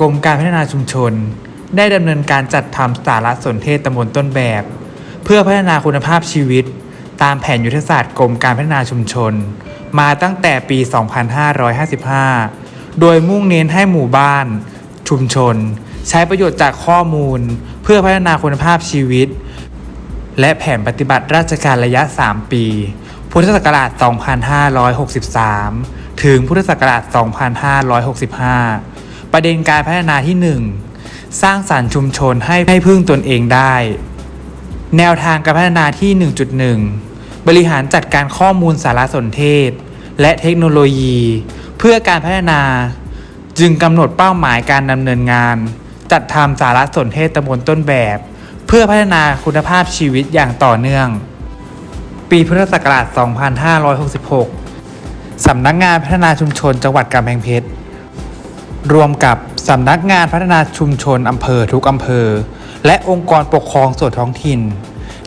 กรมการพัฒนาชุมชน ได้ดำเนินการจัดทำสารสนเทศตำบลต้นแบบ เพื่อพัฒนาคุณภาพชีวิต ตามแผนยุทธศาสตร์กรมการพัฒนาชุมชน มาตั้งแต่ปี 2555 โดยมุ่งเน้นให้หมู่บ้าน ชุมชน ใช้ประโยชน์จากข้อมูล เพื่อพัฒนาคุณภาพชีวิต และแผนปฏิบัติราชการระยะ 3 ปี พุทธศักราช 2563 ถึงพุทธศักราช 2565 ประเด็นการพัฒนาที่ 1 สร้างสรรค์ชุมชนให้ให้พึ่งตนเองได้ แนวทางการพัฒนาที่ 1.1 บริหารจัดการข้อมูลสารสนเทศ และเทคโนโลยี เพื่อการพัฒนา จึงกำหนดเป้าหมายการดำเนินงาน จัดทำสารสนเทศตำบลต้นแบบ เพื่อพัฒนาคุณภาพชีวิตอย่างต่อเนื่อง ปีพุทธศักราช 2566สำนักงานพัฒนาชุมชนจังหวัดกำแพงเพชร รวมกับสำนักงานพัฒนาชุมชนอำเภอทุกอำเภอ และองค์กรปกครองส่วนท้องถิ่น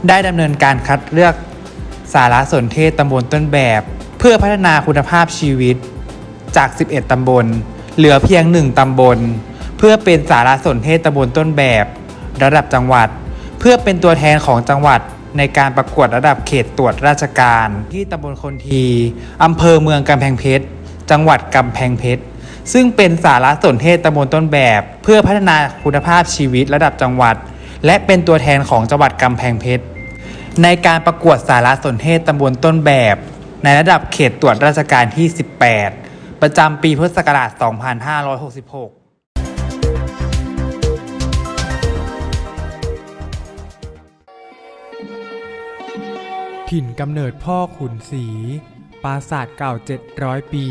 ได้ดำเนินการคัดเลือกสารสนเทศตำบลต้นแบบ เพื่อพัฒนาคุณภาพชีวิต จาก 11 ตำบล เหลือเพียง 1 ตำบล เพื่อเป็นสารสนเทศตำบลต้นแบบ ระดับจังหวัด เพื่อเป็นตัวแทนของจังหวัดในการประกวดระดับเขตตรวจราชการ ที่ตำบลคนทีอำเภอเมืองกำแพงเพชร จังหวัดกำแพงเพชร ซึ่งเป็นสารสนเทศตำบลต้นแบบ เพื่อพัฒนาคุณภาพชีวิตระดับจังหวัด และเป็นตัวแทนของจังหวัดกำแพงเพชรในการประกวดสารสนเทศตำบลต้นแบบ ในระดับเขตตรวจราชการที่ 18 ประจำปีพุทธศักราช 2566ถิ่นกำเนิดพ่อขุนศรีปราสาทเก่า 700 ปี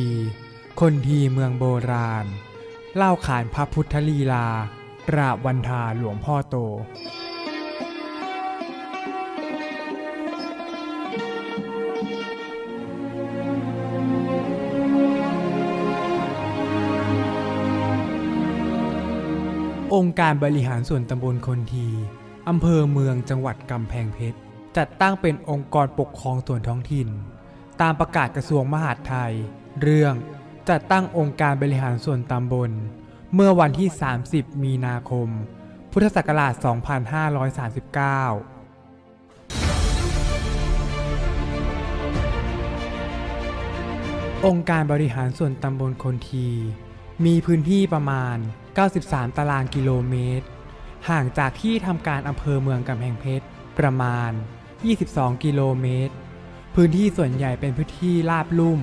คนทีเมืองโบราณ เล่าขานพระพุทธลีลาปราบวันทาหลวงพ่อโต องค์การบริหารส่วนตำบลคนทีอำเภอเมืองจังหวัดกำแพงเพชร จัดตั้งเป็นองค์กรปกครองส่วนท้องถิ่น ตามประกาศกระทรวงมหาดไทย เรื่อง จัดตั้งองค์การบริหารส่วนตำบล เมื่อวันที่ 30 มีนาคม พุทธศักราช 2539องค์การบริหารส่วนตำบลคนที มีพื้นที่ประมาณ 93 ตารางกิโลเมตร ห่างจากที่ทำการอำเภอเมืองกำแพงเพชร ประมาณ 22 กิโลเมตร พื้นที่ส่วนใหญ่เป็นพื้นที่ราบลุ่ม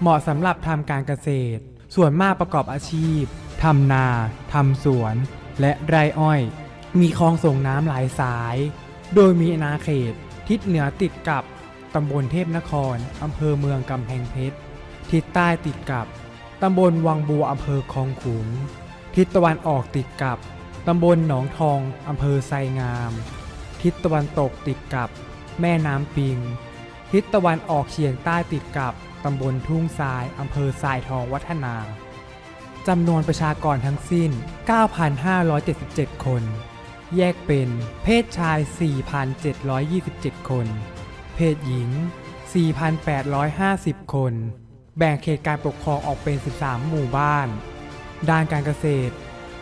เหมาะสำหรับทำการเกษตร ส่วนมากประกอบอาชีพทำนาทำสวน และไร่อ้อย มีคลองส่งน้ำหลายสาย โดยมีอาณาเขตทิศเหนือติดกับตำบลเทพนครอำเภอเมืองกำแพงเพชร ทิศใต้ติดกับตำบลวังบัวอำเภอคลองขุงทิศตะวันออกติดกับตำบลหนองทองอำเภอไซงาม ทิศตะวันตกติดกับ แม่น้ำปิง ทิศตะวันออกเฉียงใต้ติดกับ ตำบลทุ่งทราย อำเภอทรายทองวัฒนา จำนวนประชากรทั้งสิ้น 9,577 คน แยกเป็นเพศชาย 4,727 คน เพศหญิง 4,850 คน แบ่งเขตการปกครองออกเป็น 13 หมู่บ้าน ด้านการเกษตร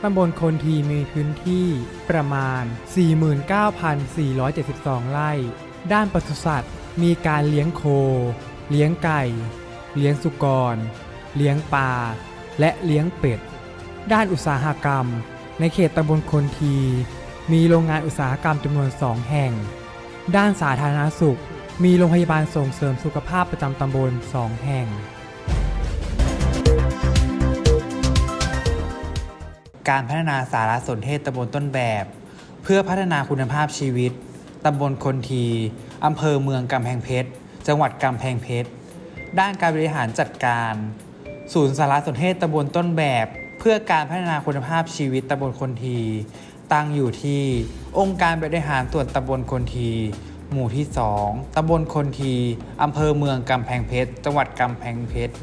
ตำบลคนทีมีพื้นที่ประมาณ 49,472 ไร่ ด้านปศุสัตว์ มีการเลี้ยงโค เลี้ยงไก่ เลี้ยงสุกร เลี้ยงปลา และเลี้ยงเป็ด ด้านอุตสาหกรรม ในเขตตำบลคนที มีโรงงานอุตสาหกรรมจำนวน2แห่ง ด้านสาธารณสุข มีโรงพยาบาลส่งเสริมสุขภาพประจำตำบล2แห่ง การพัฒนาสารสนเทศตำบลต้นแบบ เพื่อพัฒนาคุณภาพชีวิตตำบลคนทีอำเภอเมืองกำแพงเพชร จังหวัดกำแพงเพชร ด้านการบริหารจัดการ ศูนย์สารสนเทศตำบลต้นแบบ เพื่อการพัฒนาคุณภาพชีวิตตำบลคนที ตั้งอยู่ที่องค์การบริหารส่วนตำบลคนที หมู่ที่ 2ตำบลคนทีอำเภอเมืองกำแพงเพชร จังหวัดกำแพงเพชร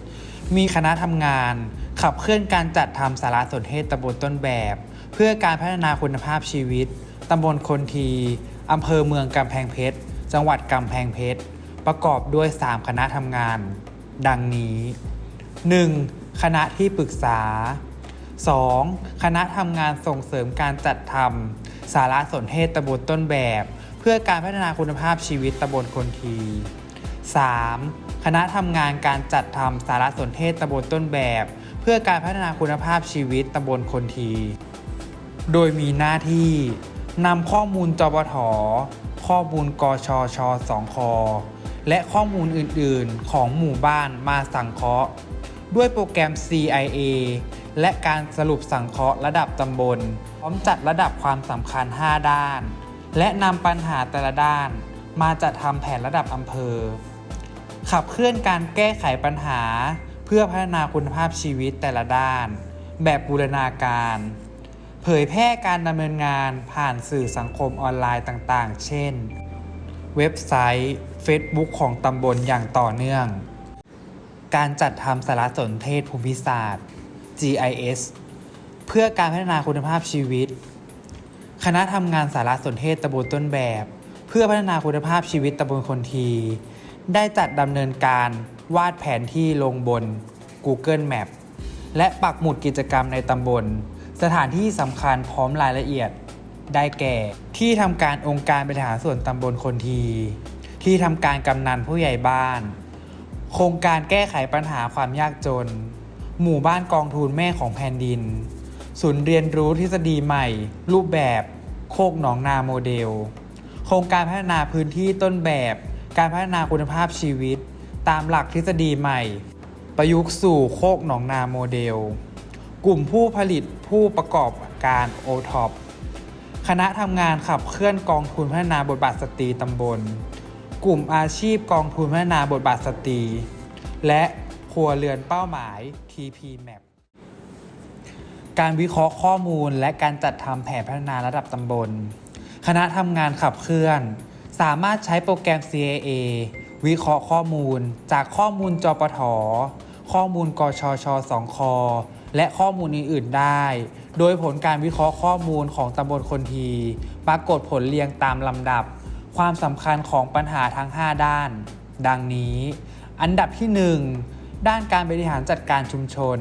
มีคณะทำงาน ขับเคลื่อนการจัดทำสารสนเทศตำบลต้นแบบ เพื่อการพัฒนาคุณภาพชีวิตตำบลคนทีอำเภอเมืองกำแพงเพชร จังหวัดกำแพงเพชร ประกอบด้วย 3 คณะทำงาน ดังนี้ 1. คณะที่ปรึกษา 2. คณะทำงานส่งเสริมการจัดทำสารสนเทศตำบลต้นแบบ เพื่อการพัฒนาคุณภาพชีวิตตำบลคนที 3. คณะทำงานการจัดทำสารสนเทศตำบลต้นแบบ เพื่อการพัฒนาคุณภาพชีวิตตำบลคนที โดยมีหน้าที่นำข้อมูลจปทข้อมูลกชชสองค และข้อมูลอื่นๆ ของหมู่บ้านมาสังเคราะห์ ด้วยโปรแกรม CIA และการสรุปสังเคราะห์ระดับตำบล พร้อมจัดระดับความสำคัญ 5 ด้าน และนำปัญหาแต่ละด้าน มาจัดทำแผนระดับอำเภอ ขับเคลื่อนการแก้ไขปัญหา เพื่อพัฒนาคุณภาพชีวิตแต่ละด้าน แบบบูรณาการ เผยแพร่การดำเนินงานผ่านสื่อสังคมออนไลน์ต่างๆ เช่น เว็บไซต์ Facebook ของตำบลอย่างต่อเนื่อง การจัดทำสารสนเทศภูมิศาสตร์ GIS เพื่อการพัฒนาคุณภาพชีวิต คณะทำงานสารสนเทศตำบลต้นแบบ เพื่อพัฒนาคุณภาพชีวิตตำบลคนที ได้จัดดำเนินการวาดแผนที่ลงบน Google Map และปักหมุดกิจกรรมในตำบล สถานที่สำคัญพร้อมรายละเอียด ได้แก่ ที่ทำการองค์การบริหารส่วนตำบลคนที ที่ทำการกำนันผู้ใหญ่บ้าน โครงการแก้ไขปัญหาความยากจน หมู่บ้านกองทุนแม่ของแผ่นดิน ศูนย์เรียนรู้ทฤษฎีใหม่ รูปแบบ โคกหนองนาโมเดล โครงการพัฒนาพื้นที่ต้นแบบ การพัฒนาคุณภาพชีวิต ตามหลักทฤษฎีใหม่ ประยุกต์สู่โคกหนองนาโมเดล กลุ่มผู้ผลิตผู้ประกอบการโอท็อป คณะทำงานขับเคลื่อนกองทุนพัฒนาบทบาทสตรีตำบล กลุ่มอาชีพกองทุนพัฒนาบทบาทสตรี และครัวเรือนเป้าหมาย TP Map การวิเคราะห์ข้อมูลและการจัดทำแผนพัฒนาระดับตำบล คณะทำงานขับเคลื่อน สามารถใช้โปรแกรม CIA วิเคราะห์ข้อมูล จากข้อมูลจปทข้อมูลกชชสองค และข้อมูลอื่นๆได้ โดยผลการวิเคราะห์ข้อมูลของตำบลคนที ปรากฏผลเรียงตามลำดับ ความสำคัญของปัญหาทั้ง 5 ด้าน ดังนี้ อันดับที่ 1 ด้านการบริหารจัดการชุมชน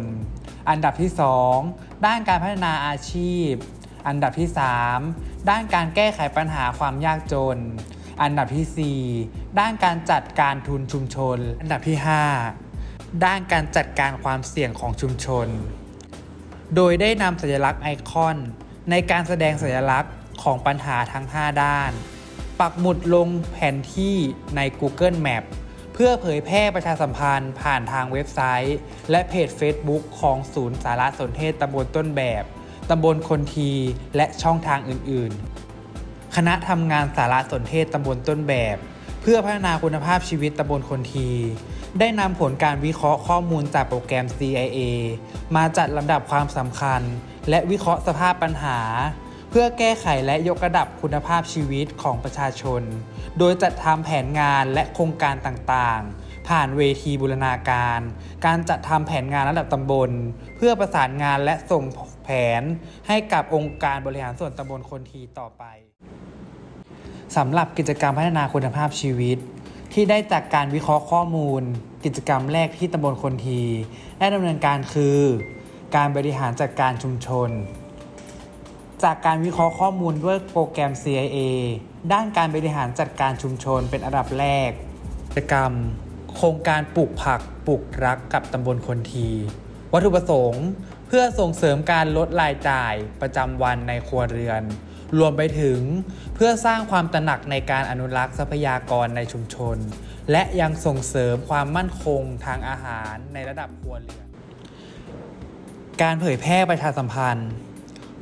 อันดับที่ 2 ด้านการพัฒนาอาชีพ อันดับที่ 3 ด้านการแก้ไขปัญหาความยากจนอันดับทีสี่4 ด้านการจัดการทุนชุมชน อันดับที่ 5 ด้านการจัดการความเสี่ยงของชุมชน โดยได้นำสัญลักษณ์ไอคอน ในการแสดงสัญลักษณ์ของปัญหาทั้ง 5 ด้าน ปักหมุดลงแผนที่ใน Google Map เพื่อเผยแพร่ประชาสัมพันธ์ผ่านทางเว็บไซต์ และเพจ Facebook ของศูนย์สารสนเทศตำบลต้นแบบตำบลคนทีและช่องทางอื่น ๆ คณะทำงานสารสนเทศตำบลต้นแบบ เพื่อพัฒนาคุณภาพชีวิตตำบลคนที ได้นำผลการวิเคราะห์ข้อมูลจากโปรแกรม CIA มาจัดลำดับความสำคัญ และวิเคราะห์สภาพปัญหา เพื่อแก้ไขและยกระดับคุณภาพชีวิตของประชาชน โดยจัดทำแผนงานและโครงการต่างๆ ผ่านเวทีบูรณาการ การจัดทำแผนงานระดับตำบล เพื่อประสานงานและส่งแผนให้กับองค์การบริหารส่วนตำบลคนทีต่อไปสำหรับกิจกรรมพัฒนาคุณภาพชีวิต ที่ได้จากการวิเคราะห์ข้อมูล กิจกรรมแรกที่ตำบลคนที ได้ดำเนินการคือ การบริหารจัดการชุมชน จากการวิเคราะห์ข้อมูลด้วยโปรแกรม CIA ด้านการบริหารจัดการชุมชนเป็นอันดับแรก กิจกรรม โครงการปลูกผักปลูกรักกับตำบลคนที วัตถุประสงค์ เพื่อส่งเสริมการลดรายจ่ายประจำวันในครัวเรือน รวมไปถึงเพื่อสร้างความตระหนักในการอนุรักษ์ทรัพยากรในชุมชน และยังส่งเสริมความมั่นคงทางอาหารในระดับครัวเรือนการเผยแพร่ประชาสัมพันธ์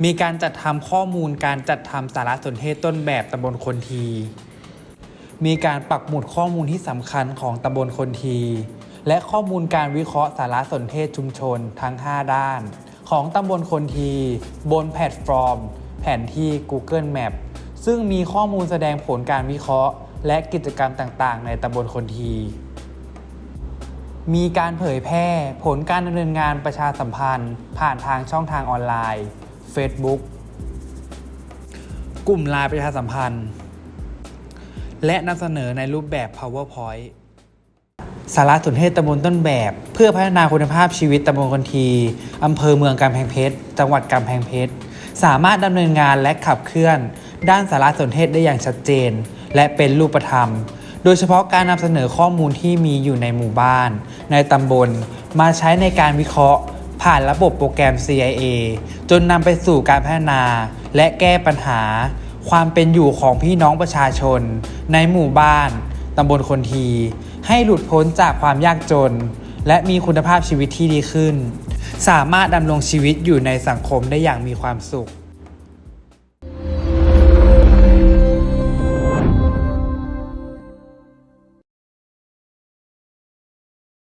มีการจัดทำข้อมูลการจัดทำสารสนเทศต้นแบบตำบลคนที มีการปักหมุดข้อมูลที่สำคัญของตำบลคนที และข้อมูลการวิเคราะห์สารสนเทศชุมชนทั้ง 5 ด้าน ของตำบลคนที บนแพลตฟอร์ม แผนที่ Google Map ซึ่งมีข้อมูลแสดงผลการวิเคราะห์ และกิจกรรมต่างๆ ในตำบลคนที มีการเผยแพร่ผลการดำเนินงานประชาสัมพันธ์ ผ่านทางช่องทางออนไลน์ Facebook กลุ่มไลน์ประชาสัมพันธ์ และนำเสนอในรูปแบบ PowerPoint สารสนเทศตำบลต้นแบบ เพื่อพัฒนาคุณภาพชีวิตตำบลคนทีอำเภอเมืองกำแพงเพชร จังหวัดกำแพงเพชร สามารถดำเนินงานและขับเคลื่อน ด้านสารสนเทศได้อย่างชัดเจน และเป็นรูปธรรม โดยเฉพาะการนำเสนอข้อมูลที่มีอยู่ในหมู่บ้าน ในตำบล มาใช้ในการวิเคราะห์ ผ่านระบบโปรแกรม CIA จนนำไปสู่การพัฒนา และแก้ปัญหา ความเป็นอยู่ของพี่น้องประชาชน ในหมู่บ้านตำบลคนที ให้หลุดพ้นจากความยากจน และมีคุณภาพชีวิตที่ดีขึ้น สามารถดำรงชีวิตอยู่ในสังคมได้อย่างมีความสุข